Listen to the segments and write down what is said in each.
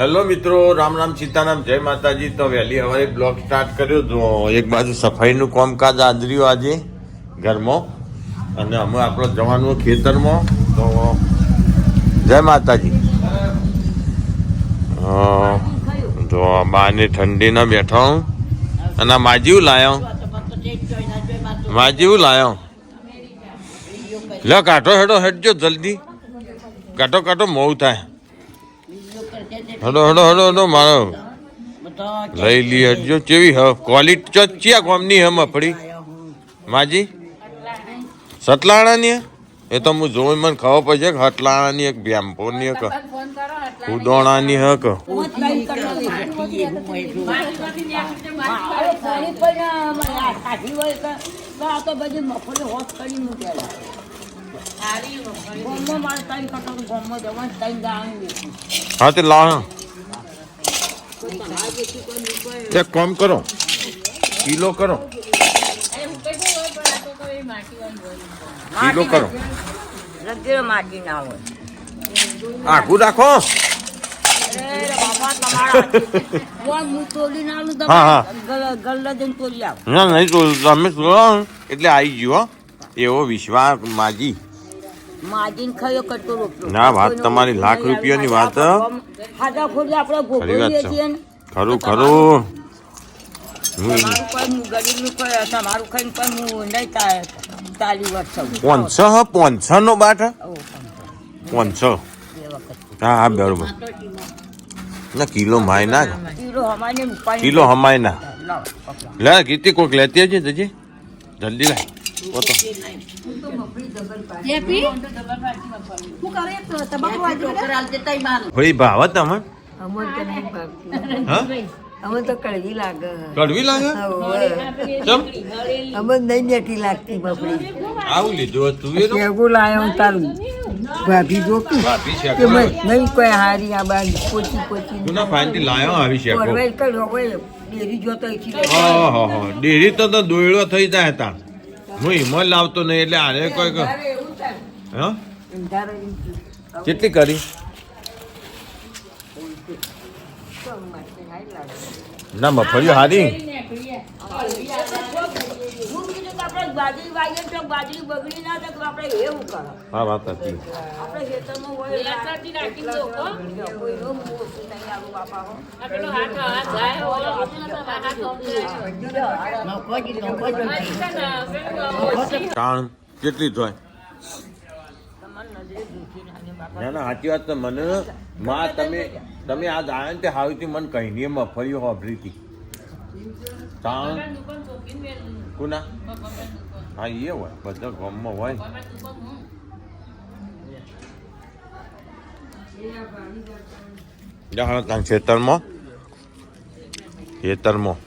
Hello મિત્રો, રામ રામ સીતારામ, જય માતાજી. તો વહેલી સવારે બ્લોગ સ્ટાર્ટ કર્યો તો એક બાજુ સફાઈનું કામકાજ આદર્યું આજે ઘરમાં. અને અમે આપણો જવાનું ખેતરમાં. તો જય માતાજી. તો આ બાને ઠંડીના બેઠો અને માજીવું લાયો માજીવું લાયો લે કાઢો હેડો, હેડજો જલ્દી. કાઢો કાઢો મોવું થાય હડો હડો હડો હડો, મારો. લઈ લી હટજો કેવી હ? ક્વોલિટી ચો ચિયા કોમની હમ આપડી માજી? સતલાણાની? એ તો હું જોઈ મને ખબર પડશે કે હટલાણાની એક ભેમપોની એક ઉદોણાની હક હા, તે લાવ. એક કામ કરો. કિલો કરો. કિલો કરો. આખું રાખો. એટલે આવી ગયો. એવો વિશ્વાસ માજી માજીને ખાયો કરતો રોટલો. ના, વાત તમારી લાખ રૂપિયાની વાત. હાડા ખોડી આપણે ભોગવીએ છીએ ખરું ખરું. કિલો માય ના કિલો હમાય ના. લે કીર્તિ કોઈક લેતી હજી જજે. જલ્દી લાય. પોતો. ભાઈ ભાવ તમે? અમર તો નહીં ભાવતી. હા? અમર તો કડવી લાગે. કડવી લાગે? ચમ અમર નહીં નેટી લાગતી બપડી આવું લીધું હતું એ તો? લાયો તારું ભાભી જોકી ભાભી કે મેં નહીં કોઈ હારી આ બાદ પોચી પોચી તું ના ફાઈનથી લાયો આવી ડેરી જોતો હો ડેરી તો તો દોયડો થઈ જાય તા હું હિમલ લાવતો નહીં એટલે આને કોઈ હા? કેટલી કરી? ના મફળીઓ હારી? બાજરી વાવીએ તો બાજરી બગડી ના થાય તો આપણે એવું કરો. હા વાત હતી આપણે ખેતરમાં હોય કોઈ નો મું નહીં આવું બાપા હો. કાણ કેટલી જોય ના ના સાચી વાત તો મને માં તમે તમે આ ગાયન તે હાવીથી મને કહી નહીં મફળીઓ હોભરી હતી તાણ? કુના? હા એ હોય. બધા ગામમાં હોય. જા હા ત્યાં ખેતરમાં. ખેતરમાં.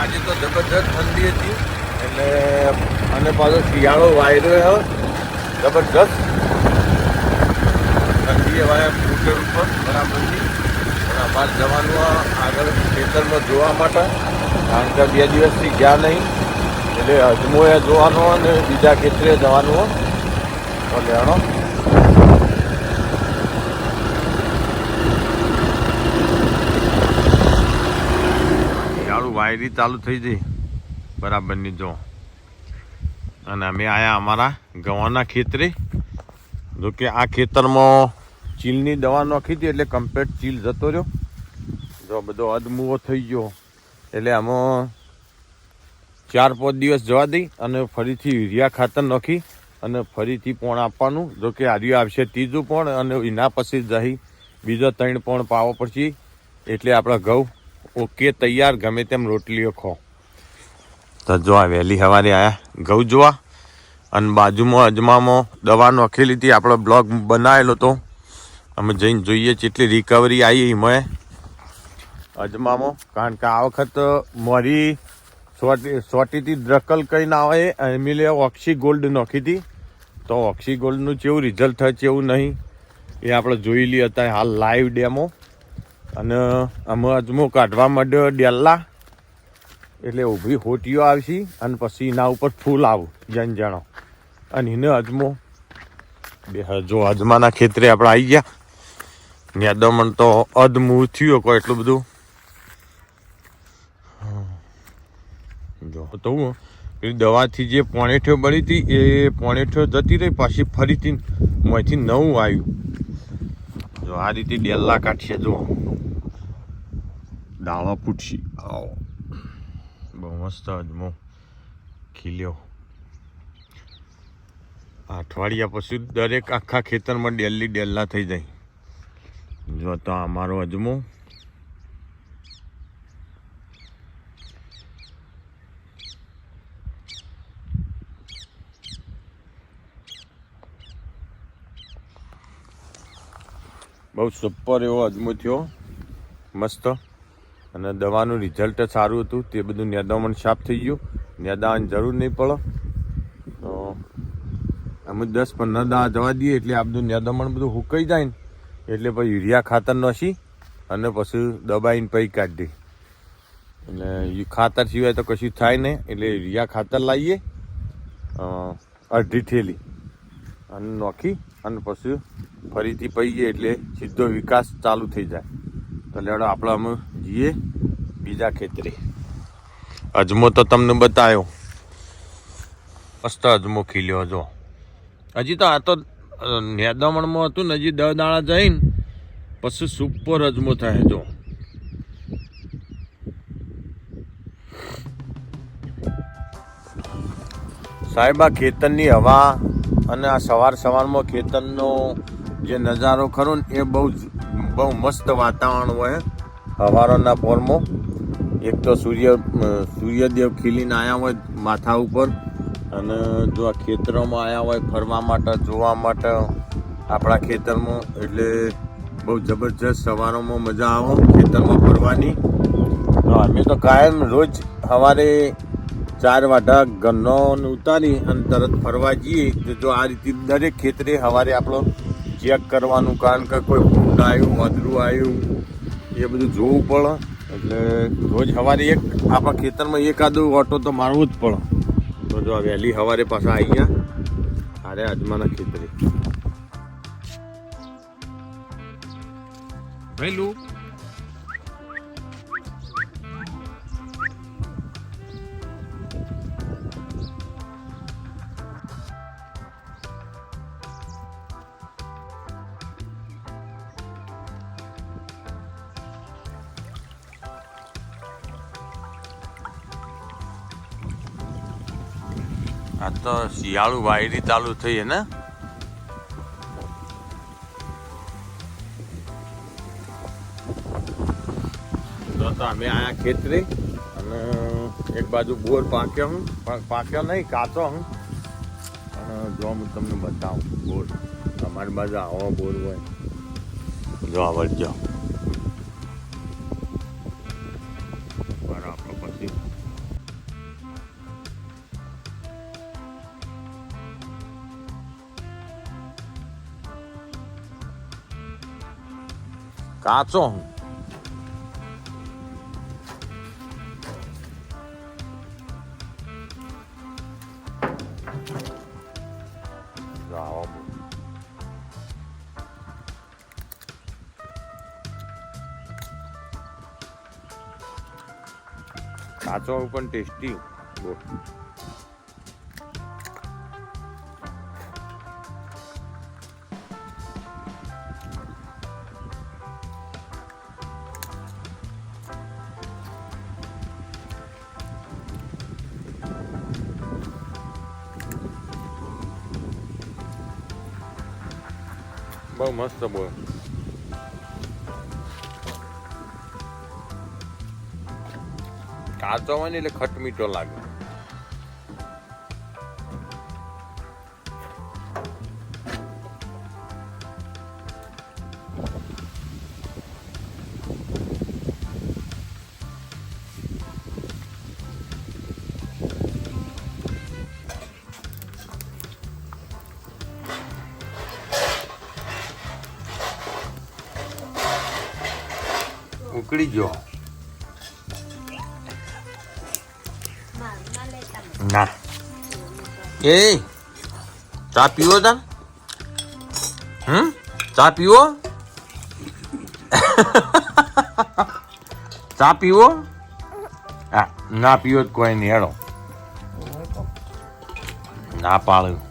આજે તો જબરજસ્ત ઠંડી હતી. એટલે અને પાછો શિયાળો વાયરો જબરજસ્ત. ઠંડી વાયા સ્કૂટર ઉપર બરાબરની અને અમારે જવાનું આગળ ખેતરમાં જોવા માટે. કારણ કે બે દિવસથી ગયા નહીં. એટલે અજમોએ જોવાનો અને બીજા ખેતરે જવાનું કલ્યાણો શિયાળું વાયરી ચાલુ થઈ જઈ બરાબરની જો. અને અમે આયા અમારા ગવાના ખેતરે. જો કે આ ખેતરમાં ચીલની દવા નાખી હતી એટલે કમ્પ્લેટ ચીલ જતો રહ્યો. જો બધો અધમુવો થઈ ગયો. એટલે આમાં ચાર પાંચ દિવસ જવા દઈ અને ફરીથી યુરિયા ખાતર નાખી અને ફરીથી પોણ આપવાનું. જો કે આર્યું આવશે ત્રીજું પણ અને એના પછી જઈ બીજો ત્રણ પણ પાવો પડશે. એટલે આપણા ઘઉં ઓકે તૈયાર, ગમે તેમ રોટલીઓ ખો તો જો આ વહેલી સવારે આયા ઘઉં જોવા અને બાજુમાં અજમામાં દવા નાખેલી હતી. આપણો બ્લોગ બનાવેલો હતો. અમે જઈને જોઈએ કેટલી રિકવરી આવી એમાં. અજમામાં કારણ કે આ વખત મારી સોટી સોટીથી દ્રકલ કઈ ના આવે એમિલે ઓક્સી ગોલ્ડ નોખી હતી. તો ઓક્સી ગોલ્ડનું કેવું રિઝલ્ટ થાય કેવું નહીં. એ આપણે જોઈ લઈએ અત્યારે હાલ લાઈવ ડેમો અને અમે અજમો કાઢવા માંડ્યો ડેલ્લા. એટલે ઊભી હોટીઓ આવશે અને પછી એના ઉપર ફૂલ આવું જાણો અને એને અજમો બે જો અજમાના ખેતરે આપણે આવી ગયા. ન્યા દમણ તો અધમૂળ થયું કોઈ એટલું બધું. જો તો દવાથી જે પોણેઠો બળી હતી, એ પોણેઠો જતી રહી, પાછી ફરીથી મોંથી નવું આવ્યું. જો આ રીતે ડેલ્લા કાઢશે જો. દાળો પૂટશી આવો. બહુ મસ્ત અજમો ખીલ્યો. અઠવાડિયા પછી દરેક આખા ખેતરમાં ડેલી ડેલ્લા થઈ જાય. જો તો અમારો અજમો બહુ સુપર એવો અજમો થયો. મસ્ત. અને દવાનું રિઝલ્ટ સારું હતું. તે બધું નેદામણ સાફ થઈ ગયું. નેદાવાની જરૂર નહીં પડે. તો અમે દસ પંદર દા જવા દઈએ એટલે આ બધું નેદામણ બધું હુકાઈ જાય ને, એટલે પછી યુરિયા ખાતર નસી અને પછી દબાઈને પછી કાઢી એટલે ખાતર સિવાય તો કશું થાય નહીં. એટલે યુરિયા ખાતર લાવીએ. અડધી થેલી. અને નોખી અને પછી ફરીથી પહીએ એટલે સીધો વિકાસ ચાલુ થઈ જાય. તો લેડો આપણે અમે જઈએ બીજા ખેતરે. અજમો તો તમને બતાવ્યો મસ્ત અજમો ખીલ્યો જો. હજી તો આ તો નેદામણમાં હતું ને હજી દહ દાણા જઈને પછી સુપર અજમો થાય જો. સાહેબ, આ ખેતરની હવા અને આ સવાર સવારમાં ખેતરનો જે નજારો ખરો ને, એ બહુ જ, બહુ મસ્ત વાતાવરણ હોય હવારોના પોરમાં. એક તો સૂર્ય સૂર્યદેવ ખીલીને આવ્યા હોય માથા ઉપર અને જો આ ખેતરોમાં આવ્યા હોય ફરવા માટે, જોવા માટે, આપણા ખેતરમાં, એટલે બહુ જબરજસ્ત સવારોમાં મજા આવે ખેતરમાં ફરવાની. અમે તો કાયમ રોજ સવારે ચાર વાટા ગન્નો ઉતારી અને તરત ફરવા જઈએ. જો આ રીતે દરેક ખેતરે સવારે આપણો ચેક કરવાનું, કારણ કે કોઈ ફૂંડ આવ્યું વાદળું આવ્યું, એ બધું જોવું પડે. એટલે રોજ સવારે એક, આપણા ખેતરમાં એકાદો ઓટો તો મારવો જ પડે. તો જો આ વહેલી સવારે પાછા આવી ગયા અરે અજમાના ખેતરે ભૈલું આ તો શિયાળુ વાયરી ચાલુ થઈ ને? તો અમે આયા ખેતરી અને એક બાજુ બોર પાક્યો હું. પાક્યો નહીં, કાચો હું. અને જો હું તમને બતાવું બોર. અમારી બાજુ આવો બોર હોય. જો આવડ કાચો હું જો આવો બોર. કાચો પણ ટેસ્ટી બહુ મસ્ત બોલ કાચો હોય ને એટલે ખટ મીઠો લાગે ઉકળી ગયો. ના. એ, ચા પીવો તા હમ? ચા પીવો? ચા પીવો? હા, ના પીવો કોઈ નહીં, હેડો. ના પાડ્યું.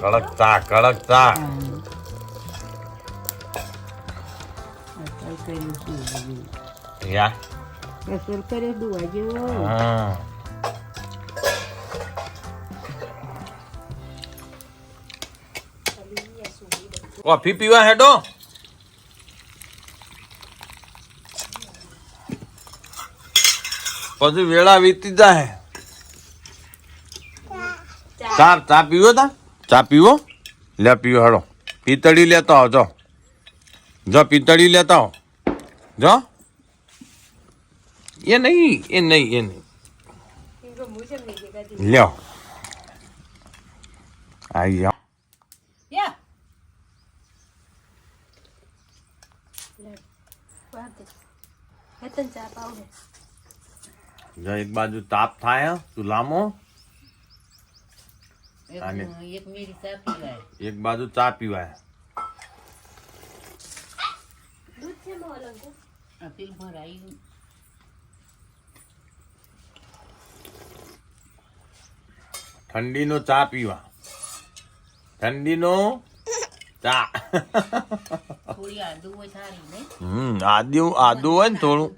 કડક ચા કડક ચા યા. રસોઈ કરે દુવા જેવો હા કોફી પીવા હેડો. પછી વેળા વીતી જાય. ચા ચા પીવો તા? ચા પીવો? લે પીવો હેડો પિતળી લેતા આવો જો. જો પિતળી લેતા આવો. જો. એ નહીં એ નહીં એ નહીં. લ્યો. આઈ એક બાજુ તાપ થાય ચૂલામાં અને એક મેરી ચા પીવાય. એક બાજુ ચા પીવાય. દૂધ છે મો અલંકુ આ પેલું ભરાયું. ઠંડીનો ચા પીવા. ઠંડીનો ચા. થોડી આદુ હોય સારી ને હમ આદુ આદુ હોય ને થોડું.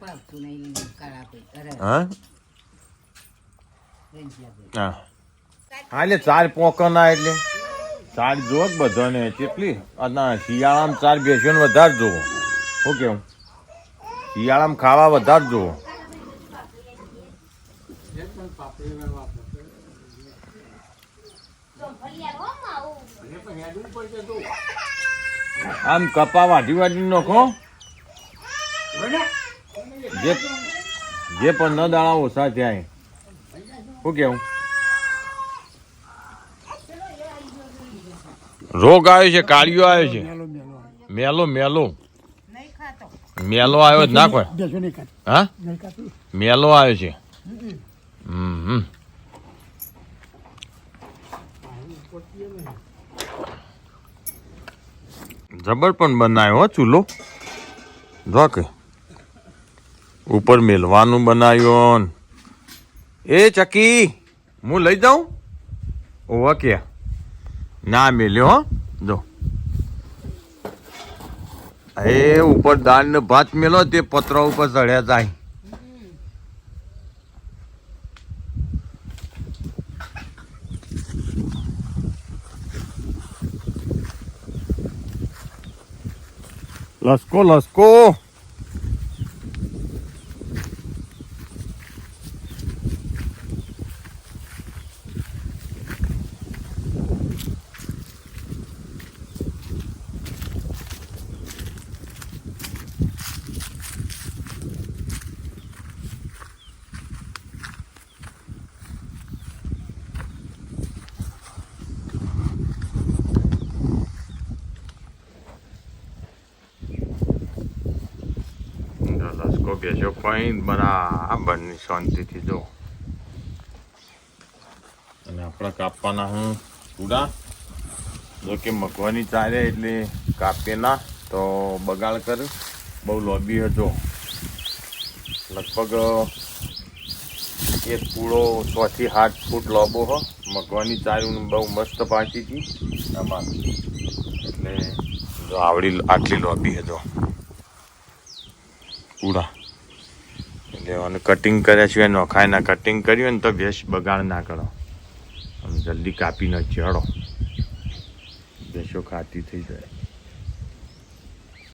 હા. હા એટલે ચાર પોકના એટલે. ચાર જુઓ બધાને, કેટલી? અને શિયાળામાં ચાર બેસીને વધારે જોવો શું કેવું? શિયાળામાં ખાવા વધારે જોવો આમ કપા વાઢી વાઢી નાખો. જે જે ન દાણા ઓછા થયા શું કેવું? રોગ આવ્યો છે કાળિયો આવ્યો છે. મેલો મેલો. મેલો આવ્યો જ ના કોઈ હા? મેલો આવ્યો છે. હમ હમ. જબર પણ બનાવ્યો હો ચૂલો. જો કે. ઉપર મેલવાનું બનાવ્યો એ ચકી હું લઈ જાઉં? ઓવા કે. ના મેલ્યો, હો. જો. એ ઉપર દાળ ને ભાત મેલો, તે પત્ર ઉપર ચડ્યા જાય. લસકો લસકો. બેસ્યો કઈ બરાબરની શાંતિથી જો. અને આપણે કાપવાના હું ચૂડા. જો કે મગવાની ચાલે એટલે કાપીએ ના તો બગાડ કર. બહુ લોબી હતો લગભગ, એક પૂળો છથી સાત ફૂટ લોબો હો. મગવાની ચાયું બહુ મસ્ત પાકી હતી આમાં. એટલે જો આવડી આટલી લોબી હતો પૂરા એટલે અને કટિંગ કર્યા સિવાય નોખાય ના કટિંગ કર્યું ને તો ભેંસ બગાડ ના કરો. અને જલ્દી કાપી ચડો ભેંસો ખાતી થઈ જાય.